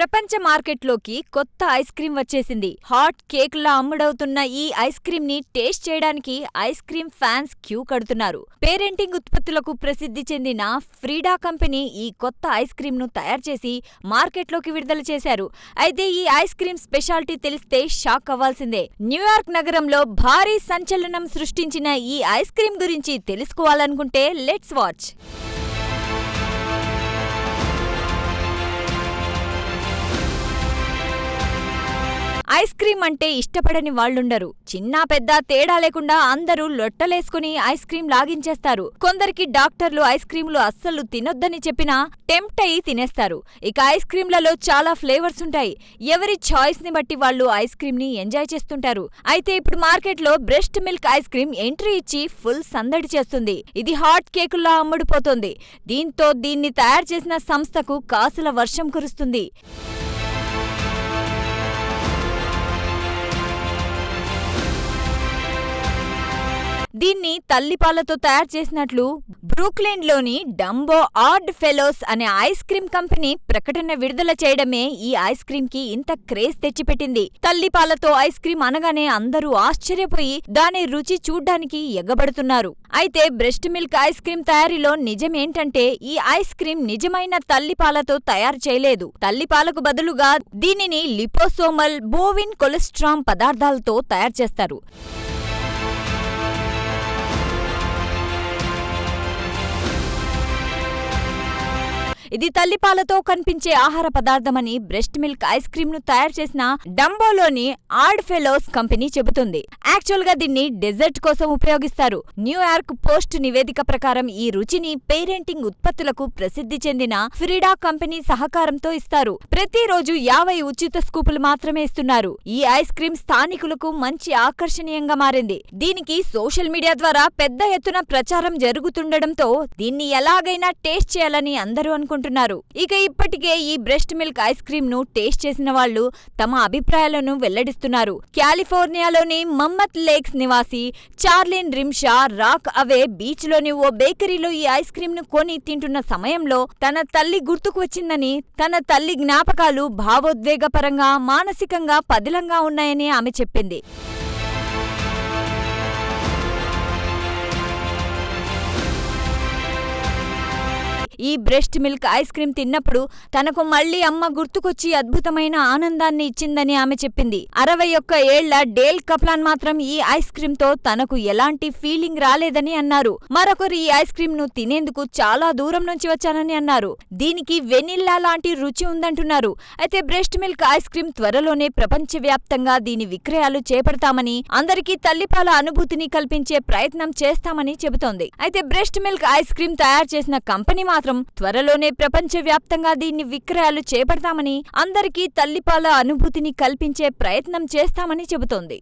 ప్రపంచ మార్కెట్లోకి కొత్త ఐస్ క్రీం వచ్చేసింది. హాట్ కేక్లా అమ్ముడవుతున్న ఈ ఐస్ క్రీం ని టేస్ట్ చేయడానికి ఐస్ క్రీం ఫ్యాన్స్ క్యూ కడుతున్నారు. పేరెంటింగ్ ఉత్పత్తులకు ప్రసిద్ధి చెందిన ఫ్రీడా కంపెనీ ఈ కొత్త ఐస్ క్రీం ను తయారు చేసి మార్కెట్లోకి విడుదల చేశారు. అయితే ఈ ఐస్ క్రీం స్పెషాలిటీ తెలిస్తే షాక్ అవ్వాల్సిందే. న్యూయార్క్ నగరంలో భారీ సంచలనం సృష్టించిన ఈ ఐస్ క్రీం గురించి తెలుసుకోవాలనుకుంటే లెట్స్ వాచ్. ఐస్ క్రీం అంటే ఇష్టపడని వాళ్ళుండరు. చిన్న పెద్ద తేడా లేకుండా అందరూ లొట్టలేసుకుని ఐస్ క్రీం లాగించేస్తారు. కొందరికి డాక్టర్లు ఐస్ క్రీంలు అస్సలు తినొద్దని చెప్పినా టెంప్ట్ అయి తినేస్తారు. ఇక ఐస్ క్రీంలలో చాలా ఫ్లేవర్స్ ఉంటాయి. ఎవరి చాయిస్ని బట్టి వాళ్ళు ఐస్ క్రీం ని ఎంజాయ్ చేస్తుంటారు. అయితే ఇప్పుడు మార్కెట్లో breast milk ice cream entry ఇచ్చి ఫుల్ సందడి చేస్తుంది. ఇది హాట్ కేకుల్లా అమ్ముడుపోతుంది. దీంతో దీన్ని తయారు చేసిన సంస్థకు కాసుల వర్షం కురుస్తుంది. దీన్ని తల్లిపాలతో తయారు చేసినట్లు బ్రూక్లెండ్లోని డంబో ఆర్డ్ ఫెలోస్ అనే ఐస్ క్రీం కంపెనీ ప్రకటన విడుదల చేయడమే ఈ ఐస్ క్రీం కి ఇంత క్రేజ్ తెచ్చిపెట్టింది. తల్లిపాలతో ఐస్ క్రీం అనగానే అందరూ ఆశ్చర్యపోయి దాని రుచి చూడ్డానికి ఎగబడుతున్నారు. అయితే బ్రెస్ట్ మిల్క్ ఐస్ క్రీం తయారీలో నిజమేంటంటే ఈ ఐస్ క్రీం నిజమైన తల్లిపాలతో తయారు చేయలేదు. తల్లిపాలకు బదులుగా దీనిని లిపోసోమల్ బోవిన్ కొలెస్ట్రామ్ పదార్థాలతో తయారు చేస్తారు. ఇది తల్లిపాలతో కనిపించే ఆహార పదార్థమని బ్రెస్ట్ మిల్క్ ఐస్ క్రీమ్ను తయారు చేసిన డంబోలోని ఆర్డ్ ఫెలోస్ కంపెనీ చెబుతుంది. యాక్చువల్గా దీన్ని డెజర్ట్ కోసం ఉపయోగిస్తారు. న్యూయార్క్ పోస్ట్ నివేదిక ప్రకారం ఈ రుచిని పేరెంటింగ్ ఉత్పత్తులకు ప్రసిద్ధి చెందిన ఫ్రీడా కంపెనీ సహకారంతో ఇస్తారు. ప్రతిరోజు యాభై ఉచిత స్కూపులు మాత్రమే ఇస్తున్నారు. ఈ ఐస్ క్రీం స్థానికులకు మంచి ఆకర్షణీయంగా మారింది. దీనికి సోషల్ మీడియా ద్వారా పెద్ద ఎత్తున ప్రచారం జరుగుతుండటంతో దీన్ని ఎలాగైనా టేస్ట్ చేయాలని అందరూ అనుకుంటున్నారు. ఇక ఇప్పటికే ఈ బ్రెస్ట్ మిల్క్ ఐస్ క్రీమ్ను టేస్ట్ చేసిన వాళ్ళు తమ అభిప్రాయాలను వెల్లడిస్తున్నారు. కాలిఫోర్నియాలోని మమ్మత్ లేక్స్ నివాసి చార్లిన్ రిమ్షా రాక్ అవే బీచ్లోని ఓ బేకరీలో ఈ ఐస్ క్రీమ్ను కొని తింటున్న సమయంలో తన తల్లి గుర్తుకు వచ్చిందని తన తల్లి జ్ఞాపకాలు భావోద్వేగపరంగా మానసికంగా పదిలంగా ఉన్నాయని ఆమె చెప్పింది. ఈ బ్రెస్ట్ మిల్క్ ఐస్ క్రీం తిన్నప్పుడు తనకు మళ్ళీ అమ్మ గుర్తుకొచ్చి అద్భుతమైన ఆనందాన్ని ఇచ్చిందని ఆమె చెప్పింది. అరవై ఒక్క ఏళ్ళ డేల్ కప్లాన్ మాత్రం ఈ ఐస్ క్రీమ్తో తనకు ఎలాంటి ఫీలింగ్ రాలేదని అన్నారు. మరొకరు ఈ ఐస్ క్రీం ను తినేందుకు చాలా దూరం నుంచి వచ్చానని అన్నారు. దీనికి వెనిల్లా లాంటి రుచి ఉందంటున్నారు. అయితే బ్రెస్ట్ మిల్క్ ఐస్ క్రీం త్వరలోనే ప్రపంచవ్యాప్తంగా దీని విక్రయాలు చేపడతామని అందరికీ తల్లిపాల అనుభూతిని కల్పించే ప్రయత్నం చేస్తామని చెబుతోంది. అయితే బ్రెస్ట్ మిల్క్ ఐస్ క్రీం తయారు చేసిన కంపెనీ మాత్రం మాత్రం త్వరలోనే ప్రపంచవ్యాప్తంగా దీన్ని విక్రయాలు చేపడతామని అందరికీ తల్లిపాల అనుభూతిని కల్పించే ప్రయత్నం చేస్తామని చెబుతోంది.